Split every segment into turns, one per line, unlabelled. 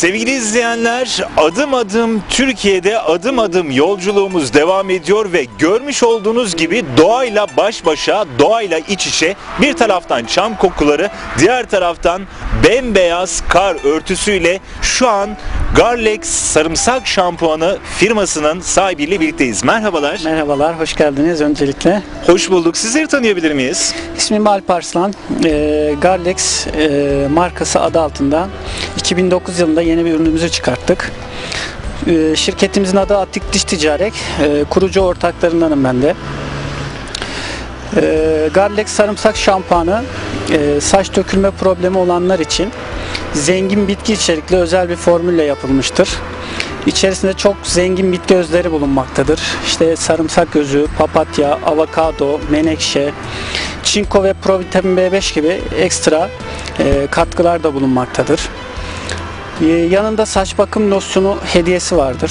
Sevgili izleyenler, adım adım Türkiye'de adım adım yolculuğumuz devam ediyor ve görmüş olduğunuz gibi doğayla baş başa, doğayla iç içe bir taraftan çam kokuları, diğer taraftan bembeyaz kar örtüsüyle şu an Garlex sarımsak şampuanı firmasının sahibiyle birlikteyiz. Merhabalar.
Merhabalar, hoş geldiniz öncelikle.
Hoş bulduk. Sizleri tanıyabilir miyiz?
İsmim Alp Arslan. Ee, Garlex e, markası adı altında 2009 yılında yeni bir ürünümüzü çıkarttık. Ee, şirketimizin adı Atik Diş Ticaret. Ee, kurucu ortaklarındanım ben de. Ee, Garlex sarımsak şampuanı e, saç dökülme problemi olanlar için zengin bitki içerikli özel bir formülle yapılmıştır. İçerisinde çok zengin bitki özleri bulunmaktadır. İşte sarımsak özü, papatya, avokado, menekşe, çinko ve provitamin B5 gibi ekstra e, katkılar da bulunmaktadır. E, yanında saç bakım losyonu hediyesi vardır.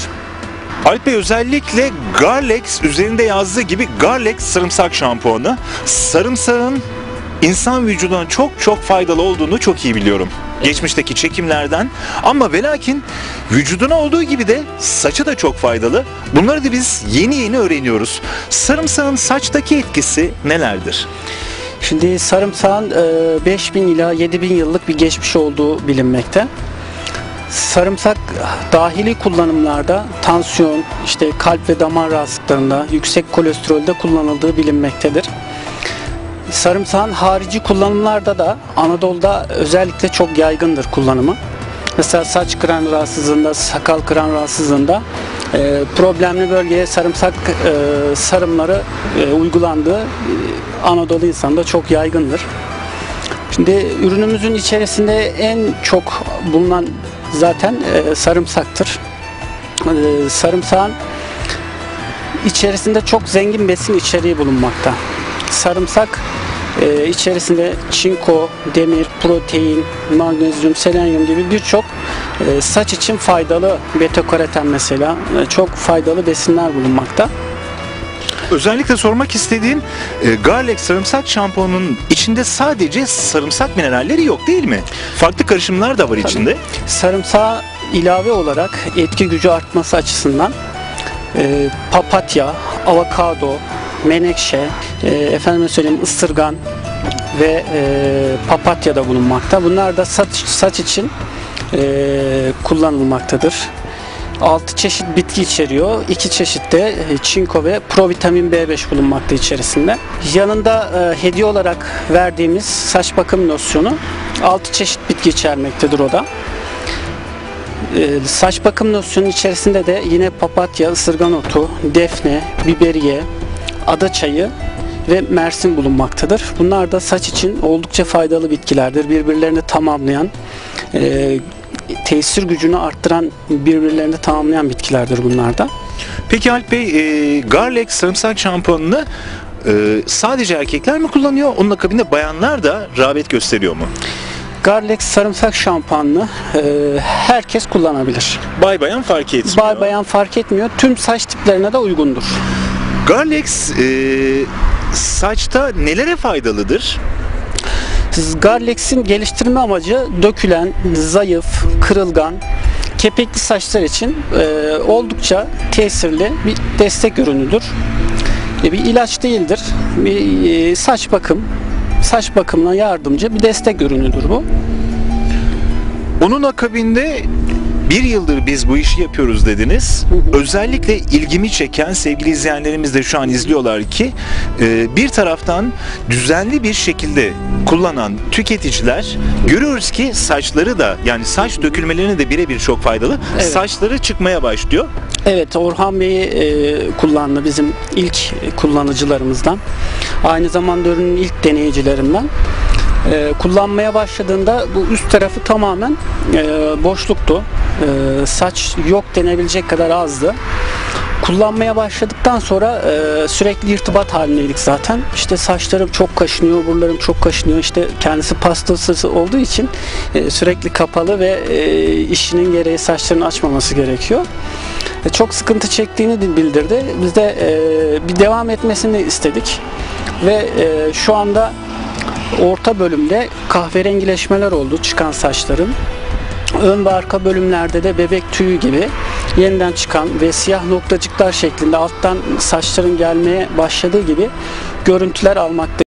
Alp Bey özellikle Garlex üzerinde yazdığı gibi Garlex sarımsak şampuanı. Sarımsağın insan vücuduna çok çok faydalı olduğunu çok iyi biliyorum. Geçmişteki çekimlerden ama ve lakin vücuduna olduğu gibi de saça da çok faydalı. Bunları da biz yeni yeni öğreniyoruz. Sarımsağın saçtaki etkisi nelerdir?
Şimdi sarımsağın e, 5000 ila 7000 yıllık bir geçmiş olduğu bilinmekte. Sarımsak dahili kullanımlarda tansiyon, işte kalp ve damar rahatsızlıklarında, yüksek kolesterolde kullanıldığı bilinmektedir. Sarımsağın harici kullanımlarda da Anadolu'da özellikle çok yaygındır kullanımı. Mesela saç kıran rahatsızlığında, sakal kıran rahatsızlığında e, problemli bölgeye sarımsak e, sarımları e, uygulandığı e, Anadolu insanda çok yaygındır. Şimdi ürünümüzün içerisinde en çok bulunan zaten e, sarımsaktır. E, sarımsağın içerisinde çok zengin besin içeriği bulunmakta. Sarımsak e, içerisinde çinko, demir, protein, magnezyum, selenyum gibi birçok e, saç için faydalı beta-karoten mesela e, çok faydalı besinler bulunmakta.
Özellikle sormak istediğim e, Garlex sarımsak şampuanının içinde sadece sarımsak mineralleri yok değil mi? Farklı karışımlar da var içinde.
Sarımsağa ilave olarak etki gücü artması açısından e, papatya, avokado, menekşe, e, efendime söyleyeyim ısırgan ve e, papatya da bulunmakta. Bunlar da saç, saç için e, kullanılmaktadır. 6 çeşit bitki içeriyor. 2 çeşit de e, çinko ve provitamin B5 bulunmakta içerisinde. Yanında e, hediye olarak verdiğimiz saç bakım losyonu 6 çeşit bitki içermektedir o da. E, saç bakım losyonu içerisinde de yine papatya, ısırgan otu, defne, biberiye, ada çayı ve mersin bulunmaktadır. Bunlar da saç için oldukça faydalı bitkilerdir. Birbirlerini tamamlayan, e, tesir gücünü arttıran, birbirlerini tamamlayan bitkilerdir bunlar da.
Peki Alp Bey, e, Garlex sarımsak şampuanını e, sadece erkekler mi kullanıyor? Onun akabinde bayanlar da rağbet gösteriyor mu?
Garlex sarımsak şampuanını e, herkes kullanabilir.
Bay bayan fark etmiyor.
Bay bayan fark etmiyor. Tüm saç tiplerine de uygundur.
Garlex e, saçta nelere faydalıdır?
Garlex'in geliştirme amacı dökülen, zayıf, kırılgan, kepekli saçlar için e, oldukça tesirli bir destek ürünüdür. E, bir ilaç değildir. Bir e, saç bakım, saç bakımına yardımcı bir destek ürünüdür bu.
Onun akabinde bir yıldır biz bu işi yapıyoruz dediniz. Özellikle ilgimi çeken sevgili izleyenlerimiz de şu an izliyorlar ki e, bir taraftan düzenli bir şekilde kullanan tüketiciler görüyoruz ki saçları da yani saç dökülmelerine de birebir çok faydalı.
Evet.
Saçları çıkmaya başlıyor.
Evet Orhan Bey e, kullandı bizim ilk kullanıcılarımızdan. Aynı zamanda ürünün ilk deneyicilerinden. E, kullanmaya başladığında bu üst tarafı tamamen e, boşluktu. E, saç yok denebilecek kadar azdı. Kullanmaya başladıktan sonra e, sürekli irtibat halindeydik zaten. İşte saçlarım çok kaşınıyor, buralarım çok kaşınıyor. İşte kendisi pastası olduğu için e, sürekli kapalı ve e, işinin gereği saçlarını açmaması gerekiyor. E, çok sıkıntı çektiğini bildirdi. Biz de e, bir devam etmesini istedik. Ve e, şu anda orta bölümde kahverengileşmeler oldu çıkan saçların. Ön ve arka bölümlerde de bebek tüyü gibi yeniden çıkan ve siyah noktacıklar şeklinde alttan saçların gelmeye başladığı gibi görüntüler almakta.